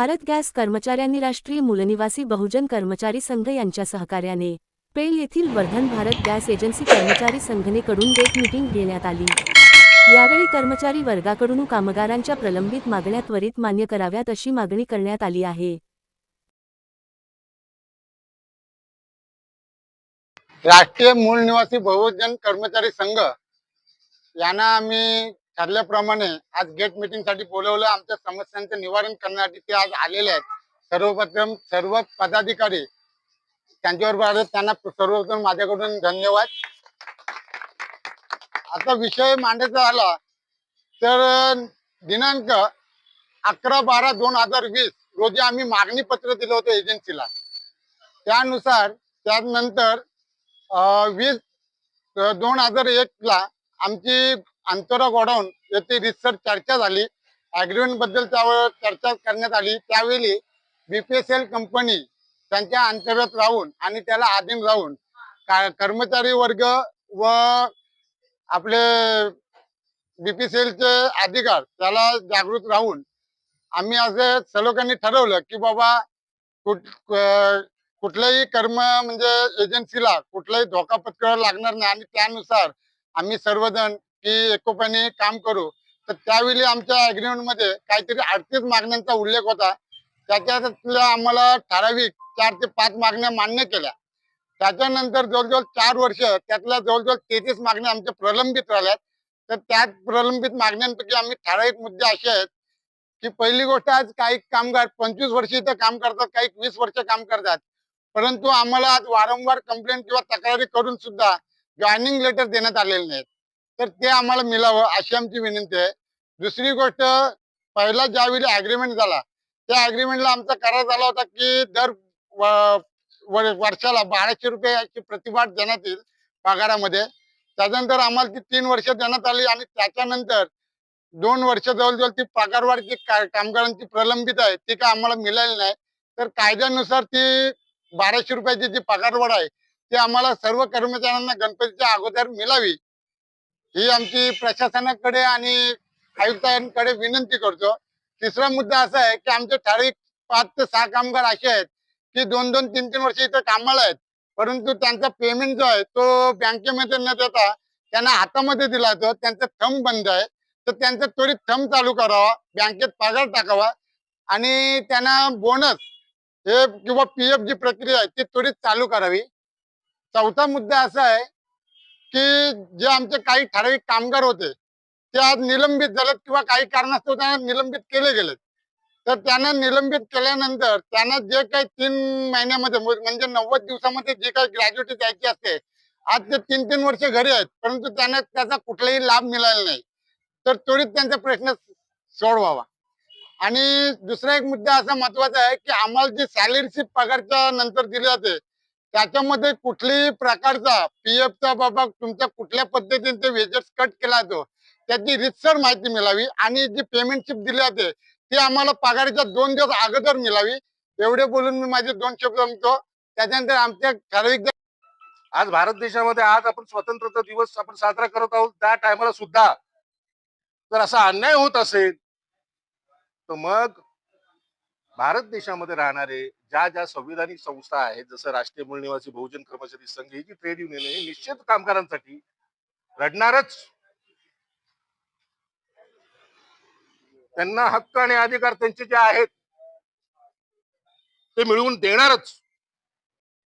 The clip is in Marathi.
भारत गॅस कर्मचाऱ्यांनी राष्ट्रीय मूलनिवासी बहुजन कर्मचारी संघ यांच्या सहकार्याने पेल येथील वर्धन भारत गॅस एजन्सी कर्मचारी संघनेकडून एक मीटिंग घेण्यात आली. यावेळी कर्मचारी वर्गाकडून कामगारांच्या प्रलंबित मागण्या त्वरित मान्य कराव्यात अशी मागणी करण्यात आली आहे. राष्ट्रीय मूळ निवासी बहुजन कर्मचारी संघ यांना आम्ही ठरल्याप्रमाणे आज गेट मीटिंगसाठी बोलवलं. आमच्या समस्यांचं निवारण करण्यासाठी ते आज आलेले आहेत. सर्वप्रथम सर्व पदाधिकारी त्यांच्याबरोबर आले त्यांना सर्वप्रथम माझ्याकडून धन्यवाद. आता विषय मांडायचा झाला तर दिनांक अकरा बारा दोन हजार वीस रोजी आम्ही मागणी पत्र दिलं होतं एजन्सीला त्यानुसार त्यानंतर वीस दोन हजार एक ला आमची अंतरा गोडाऊन येथे रिसर्च चर्चा झाली. अग्रीमेंटबद्दल त्यावर चर्चा करण्यात आली. त्यावेळी बीपीएसएल कंपनी त्यांच्या अंतर्गत राहून आणि त्याला आधीन राहून कर्मचारी वर्ग व आपले बीपीसीएलचे चे अधिकार त्याला जागृत राहून आम्ही असं सलोकांनी ठरवलं की बाबा कुठ कुठलंही कुठल्याही कर्म म्हणजे एजन्सीला कुठलाही धोका पत्करावा लागणार नाही. आणि त्यानुसार आम्ही सर्वजण की एकोप्याने काम करू. तर त्यावेळी आमच्या अग्रीमेंटमध्ये काहीतरी अडतीस मागण्यांचा उल्लेख होता. त्याच्यातल्या आम्हाला ठराविक चार ते पाच मागण्या मान्य केल्या. त्याच्यानंतर जवळजवळ चार वर्ष त्यातल्या जवळजवळ तेहतीस मागण्या आमच्या प्रलंबित राहिल्यात. तर त्या प्रलंबित मागण्यांपैकी आम्ही ठराविक मुद्दे असे आहेत की पहिली गोष्ट आज काही कामगार पंचवीस वर्ष इथं काम करतात काही वीस वर्ष काम करतात. परंतु आम्हाला आज वारंवार कंप्लेंट किंवा तक्रारी करून सुद्धा जॉईनिंग लेटर देण्यात आलेले नाहीत. तर ते आम्हाला मिळावं अशी आमची विनंती आहे. दुसरी गोष्ट पहिला ज्यावेळी अग्रीमेंट झाला त्या अग्रीमेंटला आमचा करार झाला होता की दर वर्षाला बाराशे रुपयाची प्रतिभाट देण्यात येईल पगारामध्ये. त्याच्यानंतर आम्हाला ती तीन वर्ष देण्यात आली आणि त्याच्यानंतर दोन वर्ष जवळजवळ ती पगारवाढ जी कामगारांची प्रलंबित आहे ती काय आम्हाला मिळाली नाही. तर कायद्यानुसार ती बाराशे रुपयाची जी पगारवाढ आहे ती आम्हाला सर्व कर्मचाऱ्यांना गणपतीच्या अगोदर मिळावी. ही आमची प्रशासनाकडे आणि आयुक्तांकडे विनंती करतो. तिसरा मुद्दा असा आहे की आमचे ठराविक पाच ते सहा कामगार असे आहेत की दोन दोन तीन तीन वर्ष इथं कामाला आहेत. परंतु त्यांचा पेमेंट जो आहे तो बँकेमध्ये न देता त्यांना हातामध्ये दिला जातो. त्यांचा थंब बंद आहे. तर त्यांचा त्वरित थंब चालू करावा. बँकेत पगार टाकावा. आणि त्यांना बोनस हे किंवा पीएफ जी प्रक्रिया आहे ती त्वरित चालू करावी. चौथा मुद्दा असा आहे की जे आमचे काही ठराविक कामगार होते ते आज निलंबित झालेत किंवा काही कारणास्तव त्यांना निलंबित केले गेलेत. तर त्यांना निलंबित केल्यानंतर त्यांना जे काही तीन महिन्यामध्ये म्हणजे नव्वद दिवसामध्ये जे काही ग्रॅज्युएटी द्यायची असते आज ते तीन तीन वर्ष घरी आहेत परंतु त्यांना त्याचा कुठलाही लाभ मिळाला नाही. तर त्वरित त्यांचा प्रश्न सोडवावा. आणि दुसरा एक मुद्दा असा महत्त्वाचा आहे की आम्हाला जी सॅलरी पगारच्या नंतर दिली जाते त्याच्यामध्ये कुठल्याही प्रकारचा पी एफचा बाबा तुमच्या कुठल्या पद्धतीने ते वेजेस कट केला जातो त्याची रितसर माहिती मिळावी आणि जी पेमेंट शिप दिली जाते ती आम्हाला पगारीच्या दोन दिवस अगोदर मिळावी. एवढे बोलून मी माझे दोन शब्द म्हणतो त्याच्यानंतर आमच्या ठराविक आज भारत देशामध्ये आज आपण स्वतंत्रता दिवस आपण साजरा करत आहोत. त्या टायमाला सुद्धा जर असा अन्याय होत असेल तर मग भारत देशामध्ये राहणारे ज्या ज्या संविधानिक संस्था आहेत जसं राष्ट्रीय मूळ निवासी बहुजन कर्मचारी संघ ही जी ट्रेड युनियन आहे निश्चित कामगारांसाठी लढणारच त्यांना हक्क आणि अधिकार त्यांचे जे आहेत ते मिळवून देणारच.